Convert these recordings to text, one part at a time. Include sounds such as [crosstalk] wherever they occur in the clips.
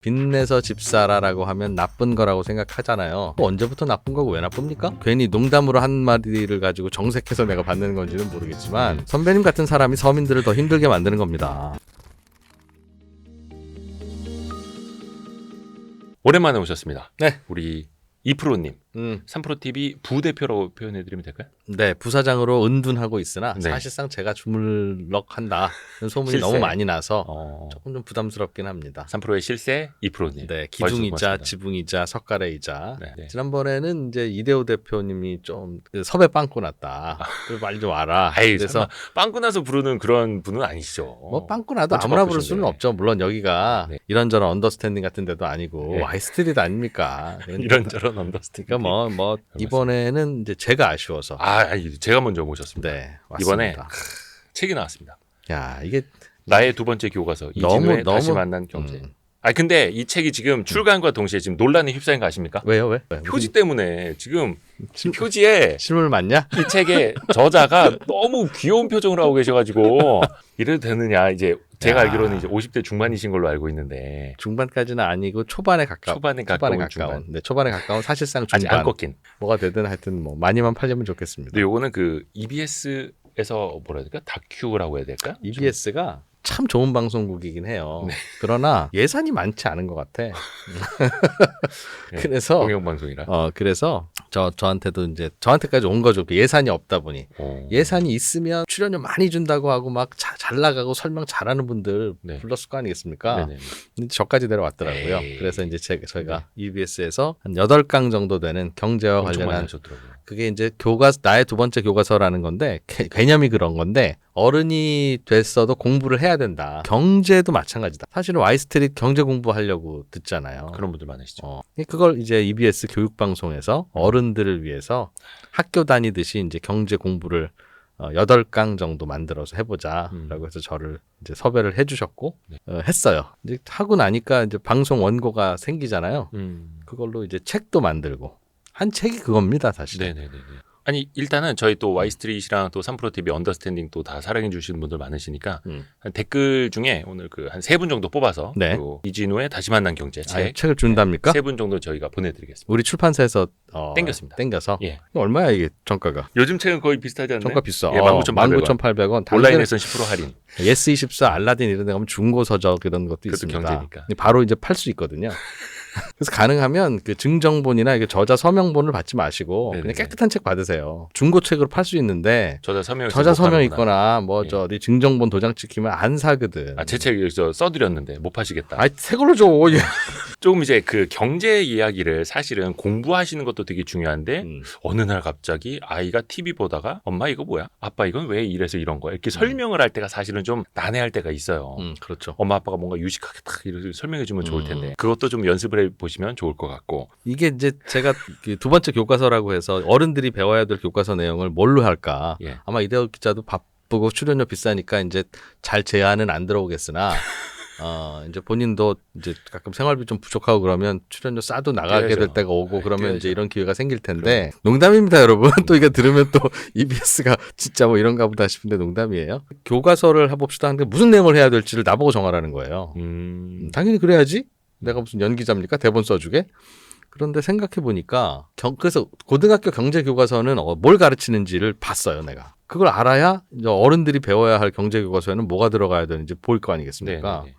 빚내서 집 사라라고 하면 나쁜 거라고 생각하잖아요. 뭐 언제부터 나쁜 거고 왜 나쁩니까? 괜히 농담으로 한 마디를 가지고 정색해서 내가 받는 건지는 모르겠지만 선배님 같은 사람이 서민들을 더 힘들게 만드는 겁니다. 오랜만에 오셨습니다. 네. 우리 이프로님, 음, 3프로TV 부대표라고 표현해드리면 될까요? 네 부사장으로 은둔하고 있으나 네. 사실상 제가 주물럭한다 소문이 실세. 너무 많이 나서 어, 조금 좀 부담스럽긴 합니다. 3프로의 실세 이프로님. 네, 기둥이자. 지붕이자 석가래이자. 네, 네. 지난번에는 이제 이대호 대표님이 좀그 섭외 빵꾸 났다. 그래서 빨리 좀 와라. [laughs] 아이, 그래서 빵꾸 나서 부르는 그런 분은 아니시죠. 뭐 빵꾸 나도 아무나 부를 수는. 없죠. 물론 여기가 네. 이런저런 언더스탠딩 같은 데도 아니고 네. 와이스트리트 아닙니까? [laughs] 이런저런 언더스탠딩. 뭐 뭐 이번에는 이제 제가 아쉬워서 아, 아니, 제가 먼저 모셨습니다. 네 이번에 왔습니다. 책이 나왔습니다. 야 이게 나의 두 번째 교과서 너무, 이진우의 다시 너무- 만난 경제. 음, 아 근데 이 책이 지금 출간과 동시에 지금 논란에 휩싸인 거 아십니까? 왜요 왜? 왜? 표지 때문에 지금 실- 표지에 실물 맞냐? 이 책의 [laughs] 저자가 너무 귀여운 표정을 하고 계셔가지고 이래도 되느냐 이제 제가 야. 알기로는 이제 50대 중반이신 걸로 알고 있는데 중반까지는 아니고 초반에 가까운 초반에 초반에 가까운 중반 네 초반에 가까운 사실상 아직 안 중반 꺾인. 뭐가 되든 하여튼 뭐 많이만 팔리면 좋겠습니다. 근데 요거는 그 EBS에서 뭐라 해야 될까 다큐라고 해야 될까? EBS가 참 좋은 방송국이긴 해요. [laughs] 네. 그러나 예산이 많지 않은 것 같아. [laughs] 네, 그래서 공영 방송이라. 어 그래서 저 저한테도 이제 저한테까지 온 거죠. 그 예산이 없다 보니 어. 예산이 있으면 출연료 많이 준다고 하고 막 잘 나가고 설명 잘하는 분들 네. 불렀을 거 아니겠습니까? 네네. 저까지 내려왔더라고요. 에이. 그래서 이제 제, 저희가 EBS에서 한 8강 정도 되는 경제와 관련한. 그게 이제 교과 나의 두 번째 교과서라는 건데 개, 개념이 그런 건데 어른이 됐어도 공부를 해야 된다. 경제도 마찬가지다. 사실은 와이스트릿 경제 공부하려고 듣잖아요. 그런 분들 많으시죠. 어, 그걸 이제 EBS 교육 방송에서 어른들을 위해서 학교 다니듯이 이제 경제 공부를 어, 8강 정도 만들어서 해보자라고 음. 해서 저를 이제 섭외를 해주셨고 네. 어, 했어요. 이제 하고 나니까 이제 방송 원고가 생기잖아요. 음. 그걸로 이제 책도 만들고 한 책이 그겁니다, 사실. 네네네. 아니 일단은 저희 또 와이스트릿이랑 또 3프로 TV 언더스탠딩 또 다 사랑해 주시는 분들 많으시니까 음. 한 댓글 중에 오늘 그 한 세 분 정도 뽑아서 네. 요 이진우의 다시 만난 경제 아예 책 책을 준답니까? 세분 정도 저희가 보내드리겠습니다. 우리 출판사에서 어, 땡겼습니다. 땡겨서 예. 얼마야 이게 정가가? 요즘 책은 거의 비슷하지 않나요? 정가 비싸. 예, 어, 19,800원. 19,800원. 온라인에서는 10% 할인. 예스24 알라딘 이런 데 가면 중고 서적 이런 것도 있습니다. 경제니까. 바로 이제 팔 수 있거든요. [laughs] [laughs] 그래서 가능하면 그 증정본이나 이게 저자 서명본을 받지 마시고 네네네. 그냥 깨끗한 책 받으세요. 중고 책으로 팔 수 있는데 저자 서명 저자 서명 있거나 뭐 예. 저 어디 증정본 도장 찍히면 안 사거든. 아 제 책 여기서 써드렸는데 못 파시겠다. 아이 새 걸로 줘. 예. [laughs] 조금 이제 그 경제 이야기를 사실은 공부하시는 것도 되게 중요한데 음. 어느 날 갑자기 아이가 TV 보다가 엄마 이거 뭐야? 아빠 이건 왜 이래서 이런 거야? 이렇게 설명을 할 때가 사실은 좀 난해할 때가 있어요. 음, 그렇죠. 엄마 아빠가 뭔가 유식하게 딱 이렇게 설명해 주면 좋을 음. 텐데 그것도 좀 연습을 해 보시면 좋을 것 같고 이게 이제 제가 그두 번째 교과서라고 해서 어른들이 배워야 될 교과서 내용을 뭘로 할까? 예. 아마 이대호 기자도 바쁘고 출연료 비싸니까 이제 잘 제안은 안 들어오겠으나 [laughs] 어 이제 본인도 이제 가끔 생활비 좀 부족하고 그러면 출연료 싸도 나가게. 될 때가 오고 네, 그러면 뛰어야죠. 이제 이런 기회가 생길 텐데 농담입니다 여러분 또 이거 들으면 또 EBS가 진짜 뭐 이런가 보다 싶은데 농담이에요 교과서를 해봅시다 하는데 무슨 내용을 해야 될지를 나보고 정하라는 거예요 음, 음, 당연히 그래야지. 내가 무슨 연기자입니까? 대본 써주게? 그런데 생각해 보니까 그래서 고등학교 경제 교과서는 어, 뭘 가르치는지를 봤어요, 내가. 그걸 알아야 어른들이 배워야 할 경제 교과서에는 뭐가 들어가야 되는지 보일 거 네, 아니겠습니까? 네, 네.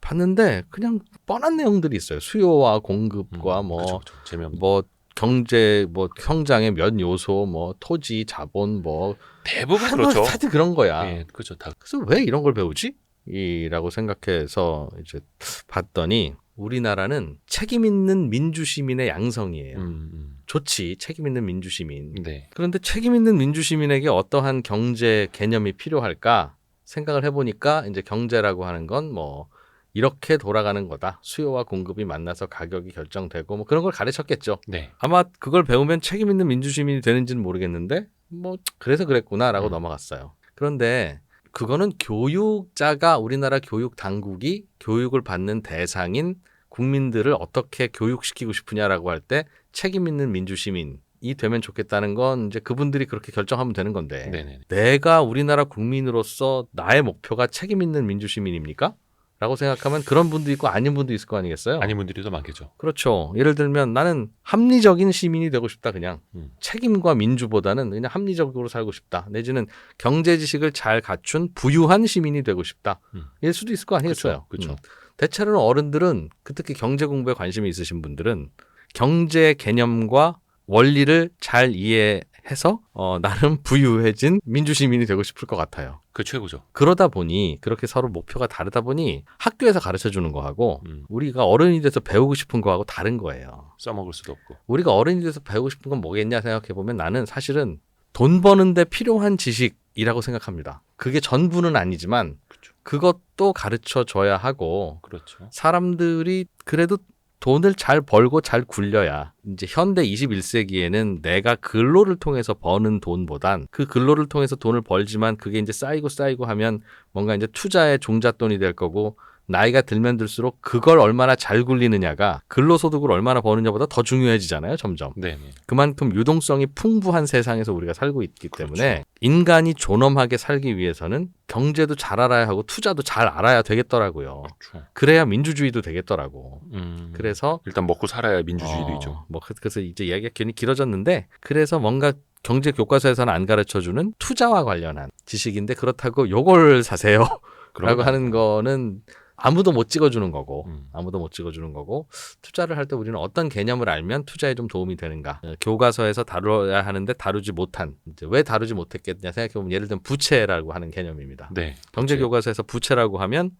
봤는데 그냥 뻔한 내용들이 있어요. 수요와 공급과 음, 뭐 그쵸, 그쵸. 뭐 경제 뭐 성장의 몇 요소 뭐 토지 자본 뭐 대부분 그렇죠. 다들 그런 거야. 예, 그렇죠. 다 그래서 왜 이런 걸 배우지? 이라고 생각해서 이제 봤더니 우리나라는 책임 있는 민주 시민의 양성이에요. 음, 좋지, 책임 있는 민주 시민. 음. 네. 그런데 책임 있는 민주 시민에게 어떠한 경제 개념이 필요할까 생각을 해보니까 이제 경제라고 하는 건 뭐 이렇게 돌아가는 거다. 수요와 공급이 만나서 가격이 결정되고 뭐 그런 걸 가르쳤겠죠. 네. 아마 그걸 배우면 책임 있는 민주 시민이 되는지는 모르겠는데 뭐 그래서 그랬구나라고 음. 넘어갔어요. 그런데 그거는 교육자가 우리나라 교육 당국이 교육을 받는 대상인 국민들을 어떻게 교육시키고 싶으냐라고 할 때 책임 있는 민주 시민 이 되면 좋겠다는 건 이제 그분들이 그렇게 결정하면 되는 건데 네, 네. 내가 우리나라 국민으로서 나의 목표가 책임 있는 민주 시민입니까? 라고 생각하면 그런 분도 있고 아닌 분도 있을 거 아니겠어요? 아닌 분들이 더 많겠죠. 그렇죠. 예를 들면 나는 합리적인 시민이 되고 싶다 그냥 음. 책임과 민주보다는 그냥 합리적으로 살고 싶다. 내지는 경제 지식을 잘 갖춘 부유한 시민이 되고 싶다. 음. 이럴 수도 있을 거 아니겠어요. 그쵸, 그쵸. 음. 대체로는 어른들은 그 특히 경제 공부에 관심이 있으신 분들은 경제 개념과 원리를 잘 이해 해서 어, 나름 부유해진 민주 시민이 되고 싶을 것 같아요. 그 최고죠. 그러다 보니 그렇게 서로 목표가 다르다 보니 학교에서 가르쳐 주는 거하고 음. 우리가 어른이 돼서 배우고 싶은 거하고 다른 거예요. 써먹을 수도 없고. 우리가 어른이 돼서 배우고 싶은 건 뭐겠냐 생각해 보면 나는 사실은 돈 버는데 필요한 지식이라고 생각합니다. 그게 전부는 아니지만 그렇죠. 그것도 가르쳐 줘야 하고 그렇죠. 사람들이 그래도 돈을 잘 벌고 잘 굴려야 이제 현대 21세기에는 내가 근로를 통해서 버는 돈보단 그 근로를 통해서 돈을 벌지만 그게 이제 쌓이고 쌓이고 하면 뭔가 이제 투자의 종잣돈이 될 거고 나이가 들면 들수록 그걸 얼마나 잘 굴리느냐가 근로소득을 얼마나 버느냐보다 더 중요해지잖아요, 점점. 네네. 그만큼 유동성이 풍부한 세상에서 우리가 살고 있기 그렇죠. 때문에 인간이 존엄하게 살기 위해서는 경제도 잘 알아야 하고 투자도 잘 알아야 되겠더라고요. 그렇죠. 그래야 민주주의도 되겠더라고. 음. 그래서 일단 먹고 살아야 민주주의도 어, 있죠. 뭐 그- 그래서 이제 이야기가 괜히 길어졌는데 그래서 뭔가 경제 교과서에서는 안 가르쳐 주는 투자와 관련한 지식인데 그렇다고 요걸 사세요 라고 그런 거 하는 거는 아무도 못 찍어주는 거고 음. 아무도 못 찍어주는 거고 투자를 할 때 우리는 어떤 개념을 알면 투자에 좀 도움이 되는가 어, 교과서에서 다뤄야 하는데 다루지 못한 이제 왜 다루지 못했겠냐 생각해 보면 예를 들면 부채라고 하는 개념입니다. 네. 경제 부채. 교과서에서 부채라고 하면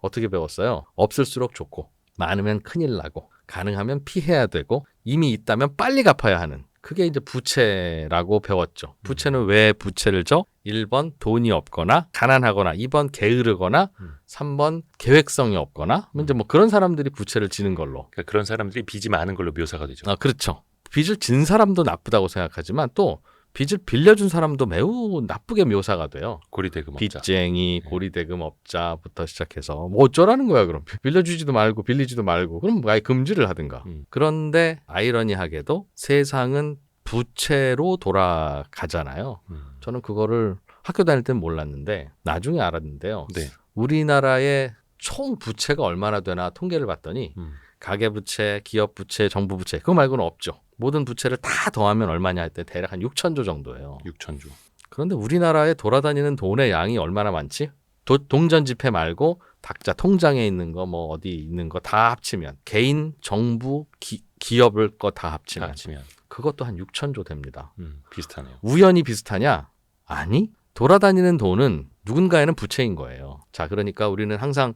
어떻게 배웠어요? 없을수록 좋고 많으면 큰일 나고 가능하면 피해야 되고 이미 있다면 빨리 갚아야 하는 그게 이제 부채라고 배웠죠. 부채는 왜 부채를 져? 1번 돈이 없거나 가난하거나 2번 게으르거나 음. 3번 계획성이 없거나 이제 뭐 그런 사람들이 부채를 지는 걸로. 그러니까 그런 사람들이 빚이 많은 걸로 묘사가 되죠. 아, 그렇죠. 빚을 진 사람도 나쁘다고 생각하지만 또 빚을 빌려준 사람도 매우 나쁘게 묘사가 돼요. 고리대금 업자. 빚쟁이, 네. 고리대금업자부터 시작해서 뭐 어쩌라는 거야 그럼 [laughs] 빌려주지도 말고 빌리지도 말고 그럼 뭐 아예 금지를 하든가. 음. 그런데 아이러니하게도 세상은 부채로 돌아가잖아요. 음. 저는 그거를 학교 다닐 때는 몰랐는데 나중에 알았는데요. 네. 우리나라의 총 부채가 얼마나 되나 통계를 봤더니 음. 가계 부채, 기업 부채, 정부 부채 그거 말고는 없죠. 모든 부채를 다 더하면 얼마냐 할 때 대략 한 6천조 정도예요. 6천조. 그런데 우리나라에 돌아다니는 돈의 양이 얼마나 많지? 도- 동전 지폐 말고 각자 통장에 있는 거 뭐 어디 있는 거 다 합치면 개인, 정부, 기, 기업을 거 다 합치면 합치면 그것도 한 6천조 됩니다. 음, 비슷하네요. 우연히 비슷하냐? 아니. 돌아다니는 돈은 누군가에는 부채인 거예요. 자, 그러니까 우리는 항상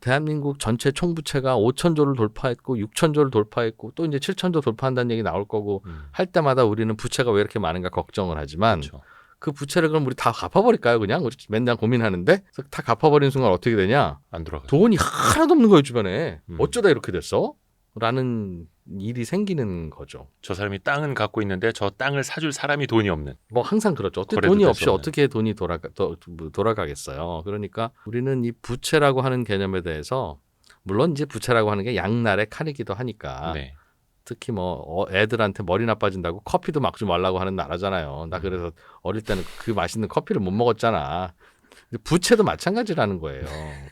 대한민국 전체 총부채가 5천조를 돌파했고 6천조를 돌파했고 또 이제 7천조 돌파한다는 얘기 나올 거고 음. 할 때마다 우리는 부채가 왜 이렇게 많은가 걱정을 하지만 그렇죠. 그 부채를 그럼 우리 다 갚아버릴까요? 그냥 우리 맨날 고민하는데 다 갚아버리는 순간 어떻게 되냐? 안 돌아가. 돈이 하나도 없는 거예요 주변에. 음. 어쩌다 이렇게 됐어? 라는 일이 생기는 거죠. 저 사람이 땅은 갖고 있는데 저 땅을 사줄 사람이 돈이 없는. 뭐 항상 그렇죠. 어떻게 돈이 없이 없는. 어떻게 돈이 돌아가 더- 뭐 돌아가겠어요. 그러니까 우리는 이 부채라고 하는 개념에 대해서 물론 이제 부채라고 하는 게 양날의 칼이기도 하니까 네. 특히 뭐 어, 애들한테 머리 나빠진다고 커피도 막지 말라고 하는 나라잖아요. 음. 나 그래서 어릴 때는 그 맛있는 커피를 못 먹었잖아. 부채도 마찬가지라는 거예요.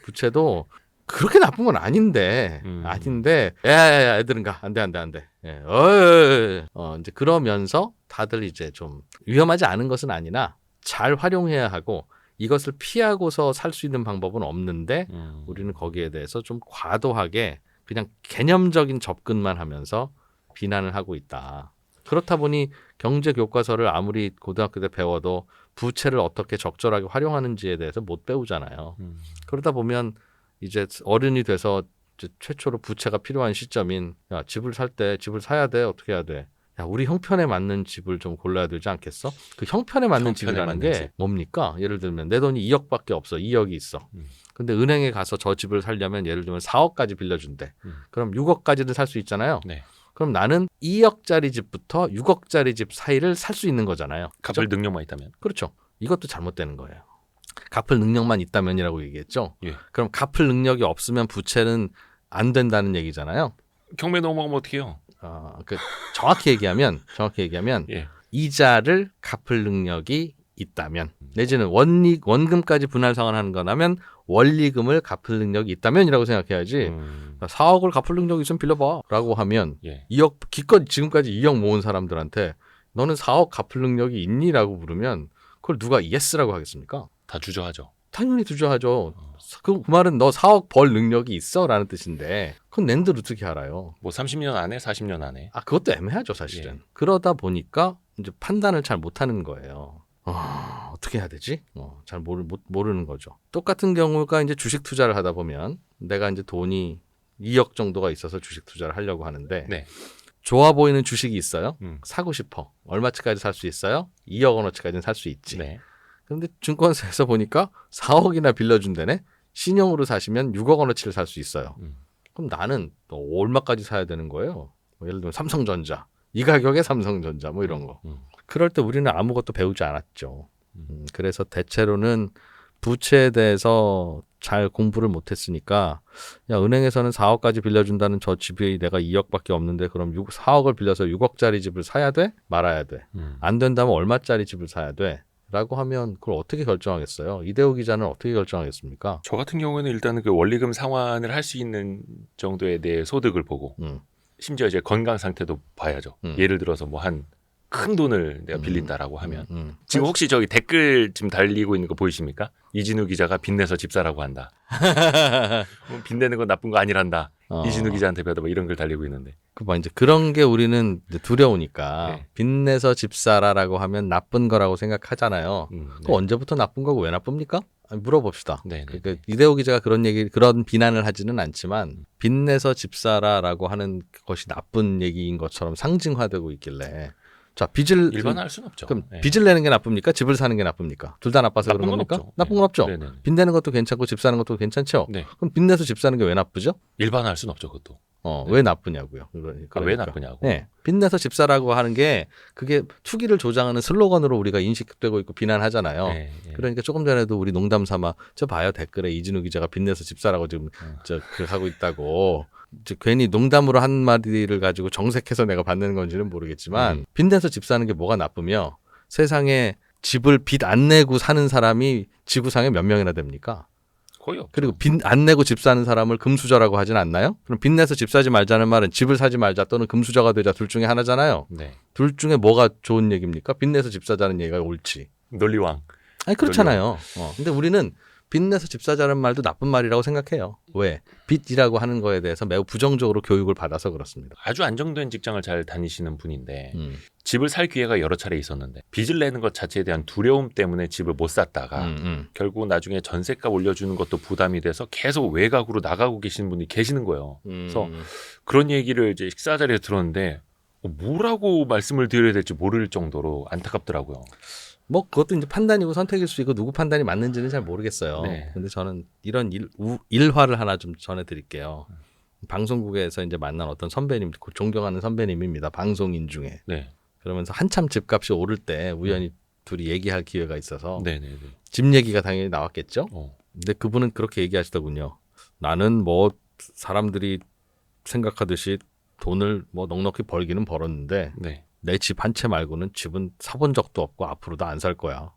부채도 그렇게 나쁜 건 아닌데 음. 아닌데 야야야 애들은 가 안돼 안돼 안돼 예, 어, 어 이제 그러면서 다들 이제 좀 위험하지 않은 것은 아니나 잘 활용해야 하고 이것을 피하고서 살 수 있는 방법은 없는데 음. 우리는 거기에 대해서 좀 과도하게 그냥 개념적인 접근만 하면서 비난을 하고 있다. 그렇다 보니 경제 교과서를 아무리 고등학교 때 배워도 부채를 어떻게 적절하게 활용하는지에 대해서 못 배우잖아요. 음. 그러다 보면 이제 어른이 돼서 이제 최초로 부채가 필요한 시점인 야 집을 살 때 집을 사야 돼 어떻게 해야 돼? 야 우리 형편에 맞는 집을 좀 골라야 되지 않겠어? 그 형편에 맞는 형편에 집이라는 맞는 게 집. 뭡니까? 예를 들면 내 돈이 2억밖에 없어 2억이 있어. 음. 근데 은행에 가서 저 집을 살려면 예를 들면 4억까지 빌려준대. 음. 그럼 6억까지는 살 수 있잖아요. 네. 그럼 나는 2억짜리 집부터 6억짜리 집 사이를 살 수 있는 거잖아요. 갚을 능력만 있다면. 그렇죠. 이것도 잘못되는 거예요. 갚을 능력만 있다면이라고 얘기했죠. 예. 그럼 갚을 능력이 없으면 부채는 안 된다는 얘기잖아요. 경매 넘어가면 어떡해요? 어, 그 정확히 얘기하면 정확히 얘기하면 예. 이자를 갚을 능력이 있다면 내지는 원리 원금까지 분할 상환하는 거라면 원리금을 갚을 능력이 있다면이라고 생각해야지. 음, 4억을 갚을 능력이 있으면 빌려봐라고 하면 예. 2억 기껏 지금까지 2억 모은 사람들한테 너는 4억 갚을 능력이 있니라고 물으면 그걸 누가 예스라고 하겠습니까? 다 주저하죠. 당연히 주저하죠. 그, 그 말은 너 4억 벌 능력이 있어라는 뜻인데 그건 낸들 어떻게 알아요? 뭐 30년 안에 40년 안에 아 그것도 애매하죠 사실은. 예. 그러다 보니까 이제 판단을 잘 못하는 거예요. 아, 어떻게 해야 되지? 어, 잘 모르, 못, 모르는 거죠. 똑같은 경우가 이제 주식 투자를 하다 보면 내가 이제 돈이 2억 정도가 있어서 주식 투자를 하려고 하는데 네. 좋아 보이는 주식이 있어요. 음. 사고 싶어. 얼마치까지 살 수 있어요? 2억 원어치까지는 살 수 있지. 네. 그런데 증권사에서 보니까 4억이나 빌려준다네. 신용으로 사시면 6억 원어치를 살 수 있어요. 음. 그럼 나는 또 얼마까지 사야 되는 거예요? 뭐 예를 들면 삼성전자. 이 가격에 삼성전자 뭐 이런 거. 음. 그럴 때 우리는 아무것도 배우지 않았죠. 음. 음, 그래서 대체로는 부채에 대해서 잘 공부를 못했으니까 야 은행에서는 4억까지 빌려준다는 저 집이 내가 2억밖에 없는데 그럼 6, 4억을 빌려서 6억짜리 집을 사야 돼? 말아야 돼? 음. 안 된다면 얼마짜리 집을 사야 돼? 라고 하면 그걸 어떻게 결정하겠어요? 이대호 기자는 어떻게 결정하겠습니까? 저 같은 경우에는 일단은 그 원리금 상환을 할 수 있는 정도의 내 소득을 보고 음, 심지어 이제 건강 상태도 봐야죠. 음. 예를 들어서 뭐 한 큰 돈을 내가 음. 빌린다라고 하면 음. 지금 혹시 저기 댓글 지금 달리고 있는 거 보이십니까? 이진우 기자가 빚내서 집 사라고 한다. [laughs] 뭐 빚내는 건 나쁜 거 아니란다. 어, 이진우 기자한테 배워도 뭐 이런 글 달리고 있는데. 그뭐 이제 그런 게 우리는 이제 두려우니까 네. 빚내서 집 사라라고 하면 나쁜 거라고 생각하잖아요. 음, 그 언제부터 나쁜 거고 왜 나쁩니까? 아니, 물어봅시다. 네. 네. 그러니까 이대호 기자가 그런 얘기 그런 비난을 하지는 않지만 빚내서 집 사라라고 하는 것이 나쁜 얘기인 것처럼 상징화되고 있길래 자 빚을 일반화할 수는 없죠. 그럼 네. 빚을 내는 게 나쁩니까? 집을 사는 게 나쁩니까? 둘 다 나빠서 나쁜 그런 건 겁니까? 없죠. 나쁜 네. 건 없죠. 네네. 빚 내는 것도 괜찮고 집 사는 것도 괜찮죠. 네. 그럼 빚 내서 집 사는 게 왜 나쁘죠? 일반화할 수는 없죠, 그것도. 어, 네. 왜 나쁘냐고요. 그러니까. 아, 왜 나쁘냐고. 네. 빚내서 집 사라고 하는 게 그게 투기를 조장하는 슬로건으로 우리가 인식되고 있고 비난하잖아요. 네, 네. 그러니까 조금 전에도 우리 농담 삼아 저 봐요 댓글에 이진우 기자가 빚내서 집 사라고 지금 음. 저그 하고 있다고 이제 괜히 농담으로 한 마디를 가지고 정색해서 내가 받는 건지는 모르겠지만 음. 빚내서 집 사는 게 뭐가 나쁘며 세상에 집을 빚 안 내고 사는 사람이 지구상에 몇 명이나 됩니까? 거의 없죠. 그리고 빚 안 내고 집 사는 사람을 금수저라고 하진 않나요? 그럼 빚 내서 집 사지 말자는 말은 집을 사지 말자 또는 금수저가 되자 둘 중에 하나잖아요. 네. 둘 중에 뭐가 좋은 얘기입니까? 빚 내서 집 사자는 얘기가 옳지. 논리왕. 아니 그렇잖아요. 어. 근데 우리는 빚내서 집 사자는 말도 나쁜 말이라고 생각해요. 왜? 빚이라고 하는 거에 대해서 매우 부정적으로 교육을 받아서 그렇습니다. 아주 안정된 직장을 잘 다니시는 분인데 음. 집을 살 기회가 여러 차례 있었는데 빚을 내는 것 자체에 대한 두려움 때문에 집을 못 샀다가 음, 음. 결국 나중에 전세값 올려주는 것도 부담이 돼서 계속 외곽으로 나가고 계시는 분이 계시는 거예요. 그래서 음. 그런 얘기를 이제 식사 자리에서 들었는데 어, 뭐라고 말씀을 드려야 될지 모를 정도로 안타깝더라고요. 뭐 그것도 이제 판단이고 선택일 수 있고 누구 판단이 맞는지는 잘 모르겠어요. 네. 근데 저는 이런 일, 우- 일화를 하나 좀 전해드릴게요. 방송국에서 이제 만난 어떤 선배님, 그 존경하는 선배님입니다. 방송인 중에. 네, 그러면서 한참 집값이 오를 때 우연히 둘이 얘기할 기회가 있어서 네, 네, 네. 집 얘기가 당연히 나왔겠죠. 어, 근데 그분은 그렇게 얘기하시더군요. 나는 뭐 사람들이 생각하듯이 돈을 뭐 넉넉히 벌기는 벌었는데 네. 내 집 한 채 말고는 집은 사본 적도 없고 앞으로도 안 살 거야.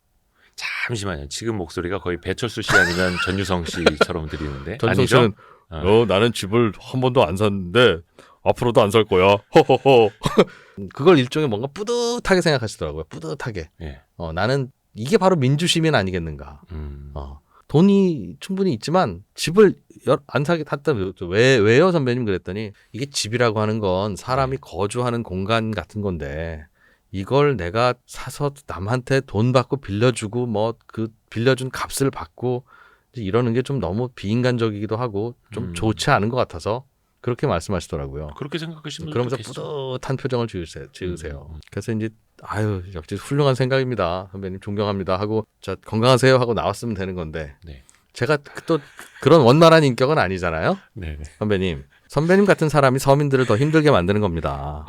잠시만요. 지금 목소리가 거의 배철수 씨 아니면 [laughs] 전유성 씨처럼 들리는데 전성 아니죠? 씨는 어. 어, 나는 집을 한 번도 안 샀는데 앞으로도 안 살 거야. 허허허. [laughs] 그걸 일종의 뭔가 뿌듯하게 생각하시더라고요. 뿌듯하게. 예. 어, 나는 이게 바로 민주시민 아니겠는가. 음. 어. 돈이 충분히 있지만 집을 여- 안 사게 탔다 왜 왜요 선배님 그랬더니 이게 집이라고 하는 건 사람이 거주하는 공간 같은 건데 이걸 내가 사서 남한테 돈 받고 빌려주고 뭐 그 빌려준 값을 받고 이러는 게 좀 너무 비인간적이기도 하고 좀 음. 좋지 않은 것 같아서 그렇게 말씀하시더라고요. 그렇게 생각하시면 그러면서 좋겠죠. 뿌듯한 표정을 지으세요. 지으세요. 음, 음. 그래서 이제 아유 역시 훌륭한 생각입니다. 선배님 존경합니다 하고 자 건강하세요 하고 나왔으면 되는 건데 네. 제가 또 그런 원만한 인격은 아니잖아요. 네, 네. 선배님. 선배님 같은 사람이 서민들을 더 힘들게 만드는 겁니다.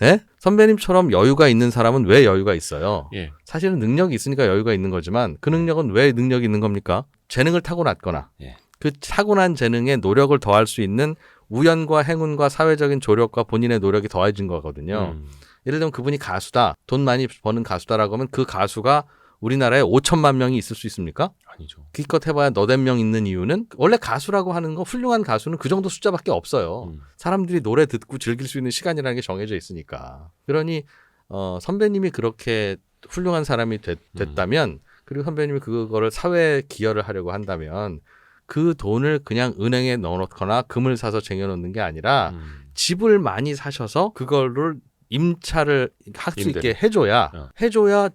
네? 선배님처럼 여유가 있는 사람은 왜 여유가 있어요? 예. 사실은 능력이 있으니까 여유가 있는 거지만 그 능력은 왜 능력이 있는 겁니까? 재능을 타고났거나 예. 그 타고난 재능에 노력을 더할 수 있는 우연과 행운과 사회적인 조력과 본인의 노력이 더해진 거거든요. 음. 예를 들면 그분이 가수다, 돈 많이 버는 가수다라고 하면 그 가수가 우리나라에 5천만 명이 있을 수 있습니까? 아니죠. 기껏 해봐야 너댓 명 있는 이유는 원래 가수라고 하는 거 훌륭한 가수는 그 정도 숫자밖에 없어요. 음. 사람들이 노래 듣고 즐길 수 있는 시간이라는 게 정해져 있으니까. 그러니 어, 선배님이 그렇게 훌륭한 사람이 됐, 다면 그리고 선배님이 그거를 사회에 기여를 하려고 한다면 그 돈을 그냥 은행에 넣어놓거나 금을 사서 쟁여놓는 게 아니라 음. 집을 많이 사셔서 그거를 임차를 할수 있게. 해줘야 어. 해줘야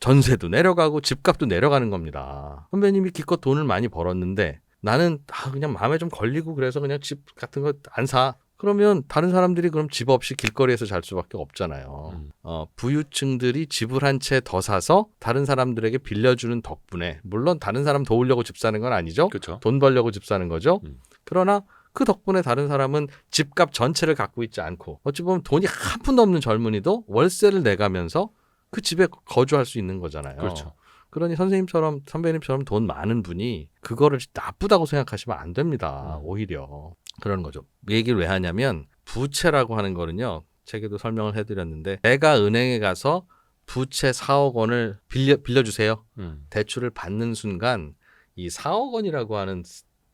전세도 내려가고 집값도 내려가는 겁니다. 선배님이 기껏 돈을 많이 벌었는데 나는 아 그냥 마음에 좀 걸리고 그래서 그냥 집 같은 거 안 사. 그러면 다른 사람들이 그럼 집 없이 길거리에서 잘 수밖에 없잖아요. 음. 어, 부유층들이 집을 한 채 더 사서 다른 사람들에게 빌려주는 덕분에 물론 다른 사람 도우려고 집 사는 건 아니죠. 그렇죠. 돈 벌려고 집 사는 거죠. 음. 그러나 그 덕분에 다른 사람은 집값 전체를 갖고 있지 않고 어찌 보면 돈이 한 푼도 없는 젊은이도 월세를 내가면서 그 집에 거주할 수 있는 거잖아요. 그렇죠. 그러니 선생님처럼 선배님처럼 돈 많은 분이 그거를 나쁘다고 생각하시면 안 됩니다. 음. 오히려 그러는 거죠. 이 얘기를 왜 하냐면 부채라고 하는 거는요. 책에도 설명을 해드렸는데 내가 은행에 가서 부채 4억 원을 빌려 빌려주세요. 음. 대출을 받는 순간 이 4억 원이라고 하는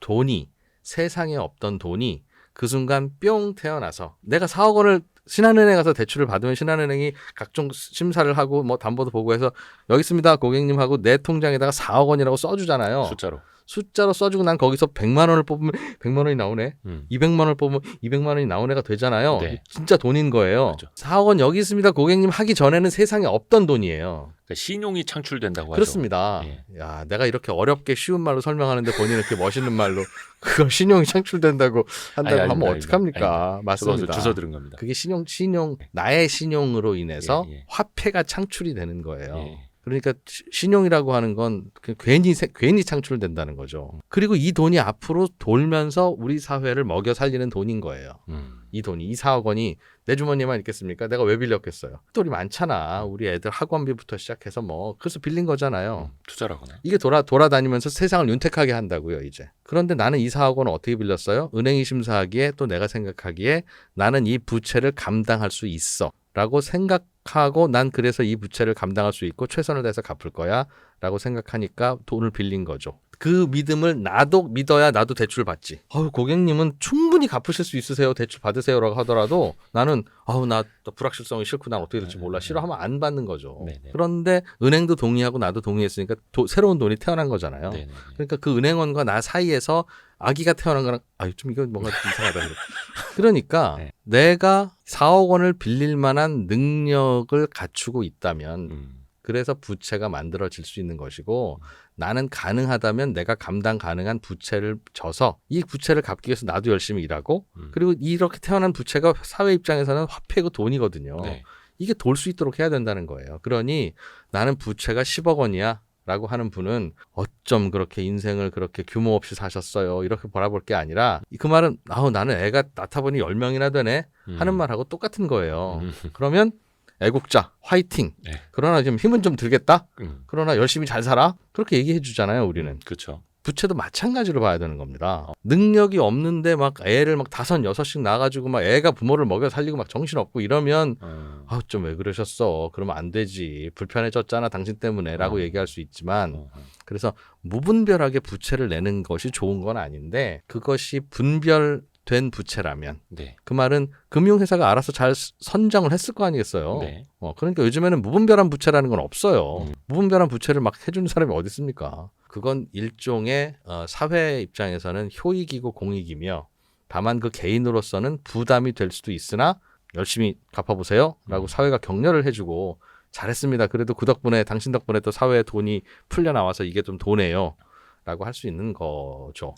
돈이 세상에 없던 돈이 그 순간 뿅 태어나서 내가 4억 원을 신한은행에 가서 대출을 받으면 신한은행이 각종 심사를 하고 뭐 담보도 보고 해서 여기 있습니다 고객님 하고 내 통장에다가 4억 원이라고 써주잖아요. 숫자로. 숫자로 써주고 난 거기서 100만 원을 뽑으면 100만 원이 나오네. 음. 200만 원을 뽑으면 200만 원이 나온 애가 되잖아요. 네. 진짜 돈인 거예요. 그렇죠. 4억 원 여기 있습니다 고객님 하기 전에는 세상에 없던 돈이에요. 그러니까 신용이 창출된다고 하죠. 그렇습니다. 예. 야, 내가 이렇게 어렵게 쉬운 말로 설명하는데 본인은 이렇게 멋있는 말로 [laughs] 그걸 신용이 창출된다고 한다고 아니, 하면 아닙니다, 어떡합니까? 아닙니다. 맞습니다. 주워 들은 겁니다. 그게 신용 신용 나의 신용으로 인해서 예, 예. 화폐가 창출이 되는 거예요. 예. 그러니까 시- 신용이라고 하는 건 그냥 괜히 세- 괜히 창출된다는 거죠. 그리고 이 돈이 앞으로 돌면서 우리 사회를 먹여 살리는 돈인 거예요. 음. 이 돈이 이 4억 원이 내 주머니에만 있겠습니까? 내가 왜 빌렸겠어요? 돈이 많잖아. 우리 애들 학원비부터 시작해서 뭐 그래서 빌린 거잖아요. 음. 투자라거나. 이게 돌아 돌아다니면서 세상을 윤택하게 한다고요, 이제. 그런데 나는 이 4억 원을 어떻게 빌렸어요? 은행이 심사하기에 또 내가 생각하기에 나는 이 부채를 감당할 수 있어. 라고 생각 하고 난 그래서 이 부채를 감당할 수 있고 최선을 다해서 갚을 거야. 라고 생각하니까 돈을 빌린 거죠. 그 믿음을 나도 믿어야 나도 대출 받지. 아우, 고객님은 충분히 갚으실 수 있으세요. 대출 받으세요라고 하더라도 나는 아우, 나, 나 불확실성이 싫고 난 어떻게 될지 몰라. 싫어하면 안 받는 거죠. 네네. 그런데 은행도 동의하고 나도 동의했으니까 도- 새로운 돈이 태어난 거잖아요. 네네. 그러니까 그 은행원과 나 사이에서 아기가 태어난 거랑 아유 좀 이건 뭔가 좀 이상하다. [laughs] 그러니까 네. 내가 4억 원을 빌릴 만한 능력을 갖추고 있다면 음. 그래서 부채가 만들어질 수 있는 것이고 나는 가능하다면 내가 감당 가능한 부채를 져서 이 부채를 갚기 위해서 나도 열심히 일하고 음. 그리고 이렇게 태어난 부채가 사회 입장에서는 화폐고 돈이거든요. 네. 이게 돌 수 있도록 해야 된다는 거예요. 그러니 나는 부채가 10억 원이야. 라고 하는 분은 어쩜 그렇게 인생을 그렇게 규모 없이 사셨어요. 이렇게 바라볼 게 아니라 그 말은 아우 나는 애가 낳다 보니 10명이나 되네 음. 하는 말하고 똑같은 거예요. 음. 그러면 애국자 화이팅. 네. 그러나 지금 힘은 좀 들겠다. 음. 그러나 열심히 잘 살아. 그렇게 얘기해 주잖아요, 우리는. 그렇죠. 부채도 마찬가지로 봐야 되는 겁니다. 능력이 없는데 막 애를 막 다섯 여섯씩 낳아가지고 막 애가 부모를 먹여 살리고 막 정신 없고 이러면 어. 아좀왜 그러셨어? 그러면 안 되지. 불편해졌잖아 당신 때문에라고 어. 얘기할 수 있지만 어, 어. 그래서 무분별하게 부채를 내는 것이 좋은 건 아닌데 그것이 분별 된 부채라면 네. 그 말은 금융회사가 알아서 잘 스- 선정을 했을 거 아니겠어요. 네. 어, 그러니까 요즘에는 무분별한 부채라는 건 없어요. 음. 무분별한 부채를 막 해주는 사람이 어디 있습니까? 그건 일종의 어, 사회 입장에서는 효익이고 공익이며 다만 그 개인으로서는 부담이 될 수도 있으나 열심히 갚아보세요. 라고 음. 사회가 격려를 해주고 잘했습니다. 그래도 그 덕분에 당신 덕분에 또 사회에 돈이 풀려 나와서 이게 좀 도네요. 라고 할 수 있는 거죠.